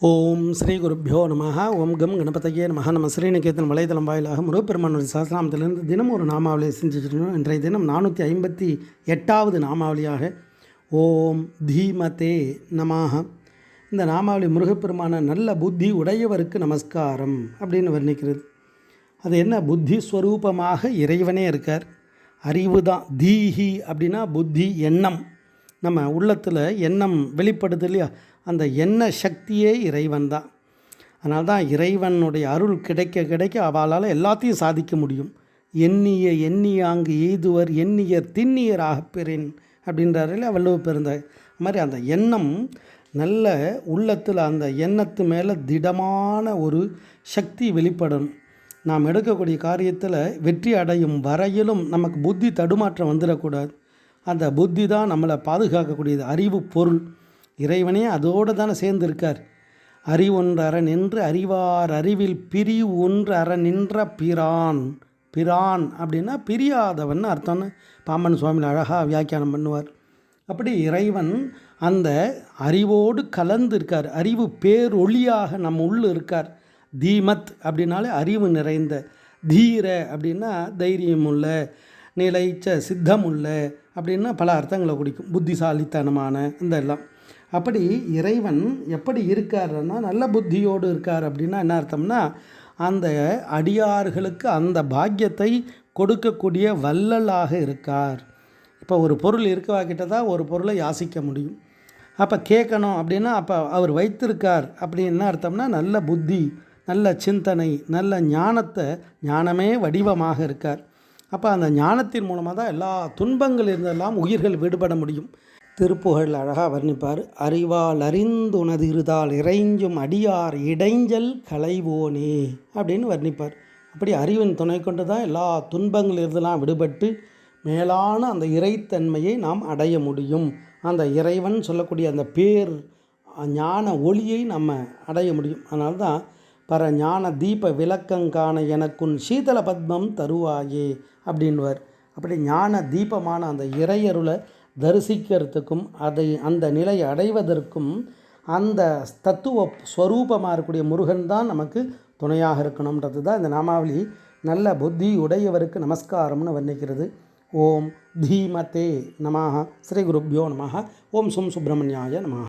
ஓம் ஸ்ரீ குருப்பியோ நம ஓம் கம் கணபதையே நம நம்ம ஸ்ரீநிகேதன் வலைதளம் வாயிலாக முருகப்பெருமானுடைய சாஸ்திராமத்திலிருந்து தினம் ஒரு நாமாவளியை செஞ்சுட்டு இன்றைய தினம் நானூற்றி ஐம்பத்தி எட்டாவது நாமாவளியாக ஓம் தீமதே நமாக இந்த நாமாவளி முருகப்பெருமான நல்ல புத்தி உடையவருக்கு நமஸ்காரம் அப்படின்னு வர்ணிக்கிறது. அது என்ன? புத்தி ஸ்வரூபமாக இறைவனே இருக்கார். அறிவு தான். தீஹி அப்படின்னா புத்தி எண்ணம். நம்ம உள்ளத்தில் எண்ணம் வெளிப்படுது இல்லையா? அந்த எண்ண சக்தியே இறைவன் தான். அதனால தான் இறைவனுடைய அருள் கிடைக்க கிடைக்க அவளால் எல்லாத்தையும் சாதிக்க முடியும். எண்ணிய எண்ணியாங்கு எய்துவர் எண்ணியர் திண்ணியர் பெறேன் அப்படின்றாரு இல்லையா வள்ளுவ பெருந்தாய் மாதிரி அந்த எண்ணம் நல்ல உள்ளத்தில் அந்த எண்ணத்து மேலே திடமான ஒரு சக்தி வெளிப்படணும். நாம் எடுக்கக்கூடிய காரியத்தில் வெற்றி அடையும் வரையிலும் நமக்கு புத்தி தடுமாற்றம் வந்துடக்கூடாது. அந்த புத்தி தான் நம்மளை பாதுகாக்கக்கூடியது. அறிவு பொருள். இறைவனே அதோடு தானே சேர்ந்திருக்கார். அறிவொன்று அற நின்று அறிவார் அறிவில் பிரி ஒன்று அற நின்ற பிரான். பிரான் அப்படின்னா பிரியாதவன் அர்த்தம்னு பாம்பன் சுவாமி அழகாக வியாக்கியானம் பண்ணுவார். அப்படி இறைவன் அந்த அறிவோடு கலந்து இருக்கார் அறிவு பேரொளியாக நம்ம உள்ளு இருக்கார். தீமத் அப்படின்னாலே அறிவு நிறைந்த. தீர அப்படின்னா தைரியம் உள்ள நிலைச்ச சித்தம் உள்ள அப்படின்னா பல அர்த்தங்களை குடிக்கும். புத்திசாலித்தனமான இந்த எல்லாம். அப்படி இறைவன் எப்படி இருக்காருன்னா நல்ல புத்தியோடு இருக்கார் அப்படின்னா என்ன அர்த்தம்னா அந்த அடியார்களுக்கு அந்த பாக்கியத்தை கொடுக்கக்கூடிய வல்லலாக இருக்கார். இப்போ ஒரு பொருள் இருக்கவா கிட்ட தான் ஒரு பொருளை யாசிக்க முடியும். அப்போ கேட்கணும் அப்படின்னா அப்போ அவர் வைத்திருக்கார் அப்படின்னு அர்த்தம்னா நல்ல புத்தி நல்ல சிந்தனை நல்ல ஞானத்தை ஞானமே வடிவமாக இருக்கார். அப்போ அந்த ஞானத்தின் மூலமாக தான் எல்லா துன்பங்கள் இருந்தெல்லாம் உயிர்கள் விடுபட முடியும். திருப்புகழ் அழகாக வர்ணிப்பார். அறிவால் அறிந்துனது இருதால் இறைஞ்சும் அடியார் இடைஞ்சல் களைவோனே அப்படின்னு வர்ணிப்பார். அப்படி அறிவின் துணை கொண்டு தான் எல்லா துன்பங்கள் விடுபட்டு மேலான அந்த இறைத்தன்மையை நாம் அடைய முடியும். அந்த இறைவன் சொல்லக்கூடிய அந்த பேர் ஞான ஒளியை நம்ம அடைய முடியும். அதனால தான் பர ஞான தீப விளக்கங்கான எனக்குன் சீதள பத்மம் தருவாயே அப்படின்வார் அப்படி ஞான தீபமான அந்த இறையருளை தரிசிக்கிறதுக்கும் அதை அந்த நிலையை அடைவதற்கும் அந்த தத்துவ ஸ்வரூபமாக இருக்கக்கூடிய முருகன் தான் நமக்கு துணையாக இருக்கணுன்றது தான் இந்த நாமாவளி. நல்ல புத்தி உடையவருக்கு நமஸ்காரம்னு வர்ணிக்கிறது. ஓம் தீமதே நமாக ஸ்ரீ குருப்யோ நமாக ஓம் சும் சுப்பிரமணியாய நமாக